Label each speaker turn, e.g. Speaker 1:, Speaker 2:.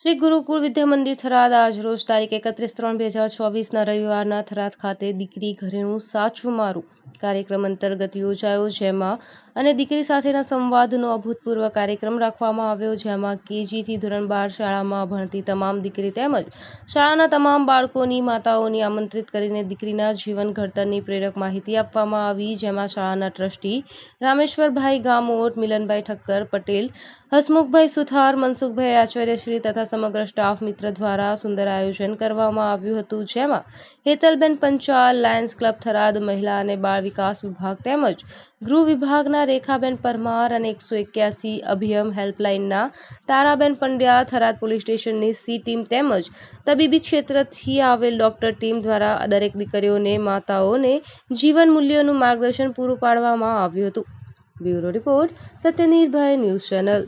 Speaker 1: શ્રી ગુરુકુળ વિદ્યા મંદિર થરાદ આજ રોજ તારીખ એકત્રીસ ત્રણ બે હજાર ચોવીસના રવિવારના થરાદ ખાતે દીકરી ઘરેણું સાચું મારું કાર્યક્રમ અંતર્ગત યોજાયો જેમાં અને દીકરી સાથેના સંવાદનો અભૂતપૂર્વ કાર્યક્રમ રાખવામાં આવ્યો, જેમાં કેજીથી ધોરણ બાર શાળામાં ભણતી તમામ દીકરી તેમજ શાળાના તમામ બાળકોની માતાઓની આમંત્રિત કરીને દીકરીના જીવન ઘડતરની પ્રેરક માહિતી આપવામાં આવી, જેમાં શાળાના ટ્રસ્ટી રામેશ્વરભાઈ ગામોટ, મિલનભાઈ ઠક્કર, પટેલ, હસમુખભાઈ સુથાર, મનસુખભાઈ આચાર્યશ્રી તથા સમગ્ર સ્ટાફ મિત્ર દ્વારા સુંદર આયોજન કરવામાં આવ્યું હતું, જેમાં હેતલબેન પંચાલ, લાયન્સ ક્લબ થરાદ મહિલા અને બાળ વિકાસ વિભાગ તેમજ ગૃહ વિભાગના રેખાબેન પરમાર અને એકસો એક્યાસી અભિયમ હેલ્પલાઇનના તારાબેન પંડ્યા થરાદ પોલીસ સ્ટેશનની સી ટીમ તેમજ તબીબી ક્ષેત્રથી આવેલ ડોક્ટર ટીમ દ્વારા દરેક દીકરીઓને માતાઓને જીવન મૂલ્યોનું માર્ગદર્શન પૂરું પાડવામાં આવ્યું હતું. Bureau report Satyanirbhay news channel.